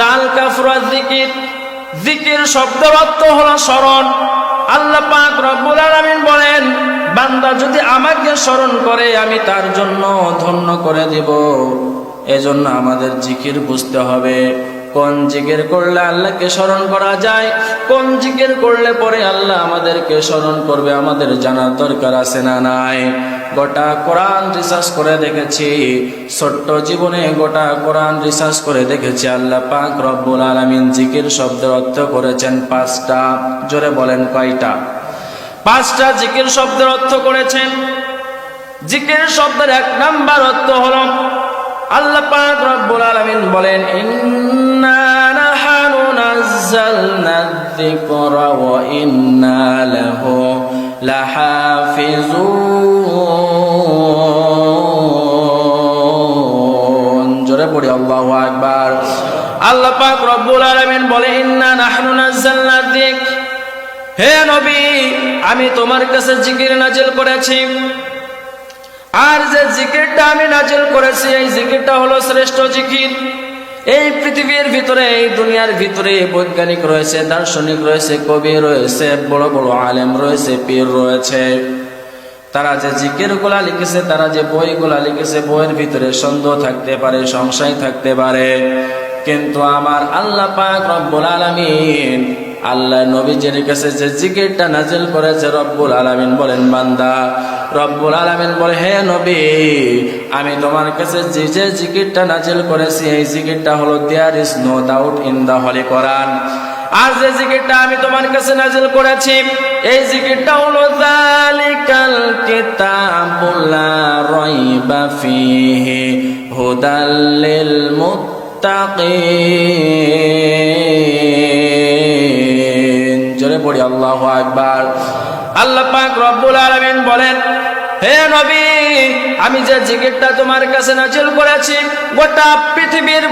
দাল কাফরা জিকির। জিকির শব্দের অর্থ হলো স্মরণ। আল্লাহ পাক রব্বুল আলামিন বলেন, বান্দা যদি আমাকে স্মরণ করে, আমি তার জন্য ধন্য করে দিব। এজন্য আমাদের জিকির বুঝতে হবে। কোন জিকির করলে আল্লাহকে স্মরণ করা যায়, কোন জিকির করলে পরে আল্লাহ আমাদেরকে স্মরণ করবে, আমাদের জানার দরকার আছে না নাই? গোটা কোরআন রিসার্চ করে দেখেছি, ছোট্ট জীবনে গোটা কোরআন রিসার্চ করে দেখেছি, আল্লাহ পাক রব্বুল আলামিন জিকির শব্দের অর্থ করেছেন পাঁচটা, জোরে বলেন কয়টা? পাঁচটা জিকির শব্দের অর্থ করেছেন। জিকির শব্দের এক নাম্বার অর্থ হলো, আল্লাহ পাক রব্বুল আলামিন বলেন, ইন্না নাহানু নাযালনা যিকরা ইন্না আকবার। আল্লাহ পাক রব্বুল আলামিন বলে, ইন্না নাহনু হে নবী, আমি তোমার কাছে জিকির নাজিল করেছি। আর যে জিকিরটা আমি নাজিল করেছি, এই জিকিরটা হলো শ্রেষ্ঠ জিকির এই পৃথিবীর ভিতরে, এই দুনিয়ার ভিতরে বৈজ্ঞানিক রয়েছে, দার্শনিক রয়েছে, কবি রয়েছে, বড় বড় আলেম রয়েছে, পীর রয়েছে। তারা যে জিকিরগুলা লিখেছে, তারা যে বইগুলা লিখেছে, বইয়ের ভিতরে সন্দেহ থাকতে পারে, সংশয় থাকতে পারে। কিন্তু আমার আল্লাহ পাক রব্বুল আলামিন, আল্লাহ নবীজির কাছে যে জিকিরটা নাজিল করেছে রব্বুল আলামিন বলেন, বান্দা, রব্বুল আলামিন বলে, হে নবী, আমি তোমার কাছে যে যে জিকিরটা নাজিল করেছি, এই জিকিরটা হলো there is no doubt in the holy Quran. আর যে জিকিরটা আমি তোমার কাছে নাজিল করেছি, এই জিকিরটা হলো যালিকাল হুদাল জোরে পড়ি আল্লাহ আকবার। আল্লাহ পাক রব্বুল আলামিন বলেন হে নবী, আমি যে জিকিরটা তোমার কাছে নাজিল করেছি, গোটা পৃথিবীর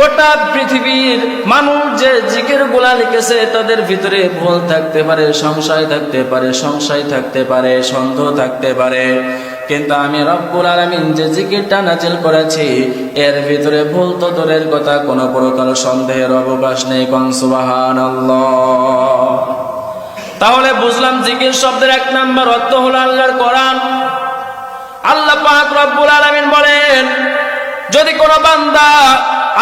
গোটা পৃথিবীর মানুষ যে জিকিরগুলা লিখেছে, তাদের ভিতরে ভুল থাকতে পারে, সংশয় থাকতে পারে, সংশয় থাকতে পারে, সন্দেহ থাকতে পারে। কিন্তু আমি রব্বুল আলামিন যে জিকিরটা নাজিল করেছি, এর ভিতরে ভুল তো দূরের কথা, কোনো প্রকার সন্দেহের অবকাশ নেই, কন সুবহানাল্লাহ। তাহলে বুঝলাম জিকির শব্দের এক নাম্বার অর্থ হলো আল্লাহর কোরআন। আল্লাহ পাক রব্বুল আলামিন বলেন, যদি কোনো বান্দা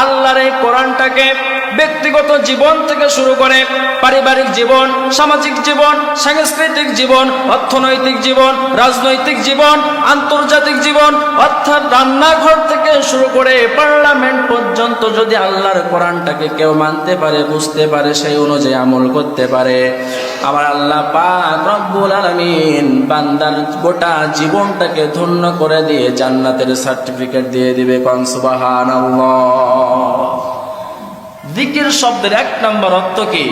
আল্লাহর এই কোরআনটাকে ব্যক্তিগত জীবন থেকে শুরু করে পারিবারিক জীবন, সামাজিক জীবন, সাংস্কৃতিক জীবন, অর্থনৈতিক জীবন, রাজনৈতিক জীবন, আন্তর্জাতিক জীবন, অর্থাৎ রান্নাঘর থেকে শুরু করে পার্লামেন্ট পর্যন্ত যদি আল্লাহর কোরআনটাকে কেউ মানতে পারে, বুঝতে পারে, সেই অনুযায়ী আমল করতে পারে। আমার আল্লাহ পাক রব্বুল আলামিন বান্দার গোটা জীবনটাকে ধন্য করে দিয়ে জান্নাতের সার্টিফিকেট দিয়ে দিবে কন সুবহানাল্লাহ। জিকির শব্দের এক নম্বর অর্থ কি?